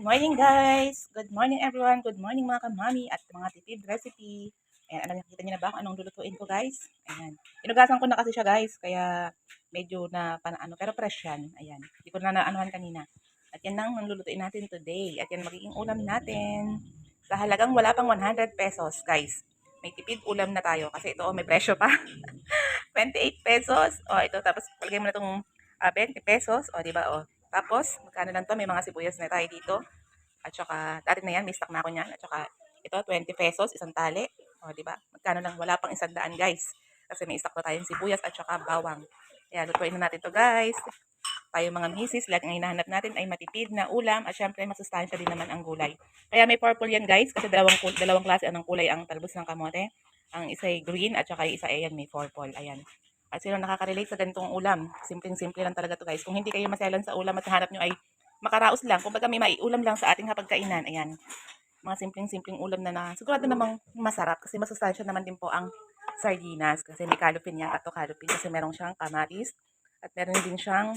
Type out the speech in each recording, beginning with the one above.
Morning guys! Good morning everyone! Good morning mga kamami at mga titid recipe. Ayan, alam nakita niyo na ba kung anong lulutuin ko guys? Ayan. Inugasan ko na kasi siya guys, kaya medyo na panaano, pero fresh yan. Ayan. Hindi ko na naanuhan kanina. At yan ang lulutuin natin today. At yan magiging ulam natin. Sa halagang wala pang 100 pesos guys. May tipid ulam na tayo kasi ito oh, may presyo pa. 28 pesos. O ito, tapos palagay mo na itong ah, 20 pesos. O, di ba? O, tapos, magkano lang to? May mga sibuyas na tayo dito. At saka, dati na yan, may stock na ako niyan. At saka, ito, 20 pesos, isang tali. O, di ba? Magkano lang? Wala pang isang daan, guys. Kasi may stock na tayong sibuyas at saka bawang. Kaya, lutuin na natin to guys. Tayo mga misis, lahat ng hinahanap natin ay matipid na ulam at syempre masustansya din naman ang gulay. Kaya may purple yan guys kasi dalawang, dalawang klase ang kulay ang talbos ng kamote. Ang isa ay green at saka isa ay yan, may purple. Ayan. At sino nakaka-relate sa ganitong ulam? Simpleng-simple lang talaga to guys. Kung hindi kayo maselan sa ulam at hanap nyo ay makaraos lang. Kung baga may maiulam lang sa ating hapagkainan. Ayan. Mga simpleng-simpleng ulam na na sigurado namang masarap kasi masustansya naman din po ang sardinas kasi may kalupin yan at to kalupin kasi meron siyang kamatis at meron din siyang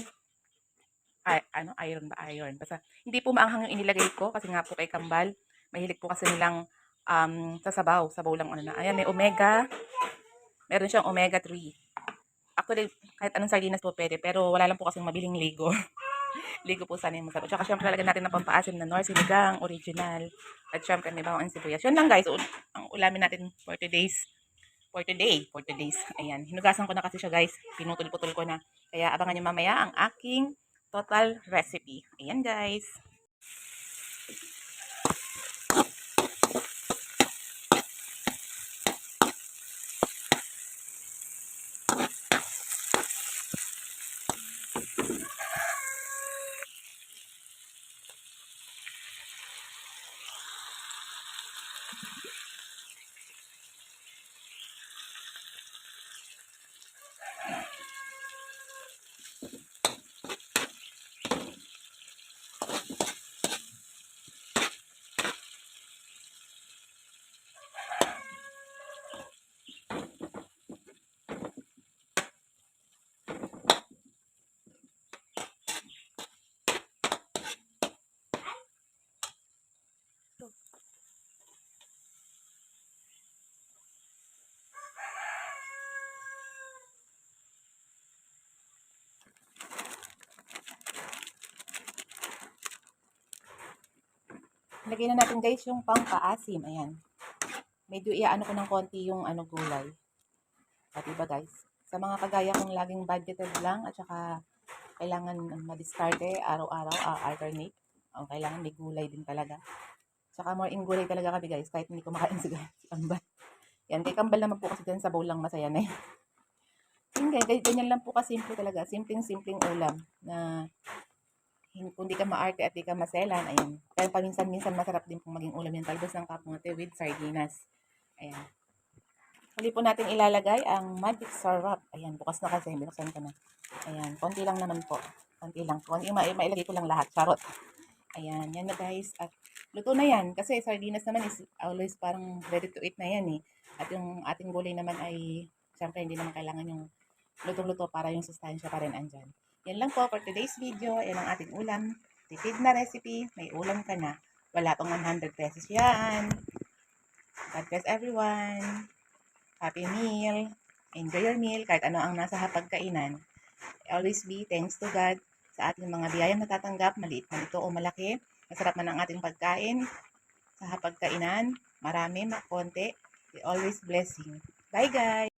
ay, ano, iron ba? Iron. Basta, hindi po maanghang yung inilagay ko kasi nga po kay Kambal. Mahilig po kasi nilang um, sa sabaw. Sabaw lang ano na. Ayan, may omega. Meron siyang omega 3. Actually, kahit anong sardinas po pwede. Pero wala lang po kasing mabiling ligo. ligo po sana yung masarap. Tsaka syempre lalagyan natin ng pampaasim na nor sinigang, original. At syempre may bawang sibuyas. Yun lang guys. Ang ulamin natin for today's for today. For today's. Ayan. Hinugasan ko na kasi siya guys. Pinutol-putol ko na. Kaya abangan nyo mamaya ang aking total recipe. Ayan guys. Lagyan na natin guys yung pangpaasim. Ayan. Medyo iaano ko ng konti yung ano gulay. At diba guys? Sa mga kagaya kong laging budgeted lang at saka kailangan madiskarte araw-araw, uh, alternate. O, kailangan may gulay din talaga. Saka more in gulay talaga kami guys kahit hindi kumakain si, Kambal. Yan, kay Kambal naman po kasi dyan sa bowl lang masaya na yan. Hindi, ganyan lang po kasimple talaga. Simpleng-simpleng ulam na kung di ka maarte at di ka maselan, ayan. Kaya paminsan-minsan masarap din pong maging ulam yung talbos ng kamote with sardinas. Ayan. Huli po natin ilalagay ang magic syrup. Ayan, bukas na kasi, binuksan ko na. Ayan, konti lang naman po. Konti lang. Konti, ma mailagay ko lang lahat. Charot. Ayan, yan na guys. At luto na yan. Kasi sardinas naman is always parang ready to eat na yan eh. At yung ating gulay naman ay, syempre hindi naman kailangan yung luto-luto para yung sustansya pa rin andyan. Yan lang po for today's video. Yan ang ating ulam. Tipid na recipe. May ulam ka na. Wala pang 100 pesos yan. God bless everyone. Happy meal. Enjoy your meal. Kahit ano ang nasa hapagkainan. Always be thanks to God sa ating mga biyayang natatanggap. Maliit man ito o malaki. Masarap man ang ating pagkain. Sa hapagkainan. Marami, makonti. Always blessing. Bye guys!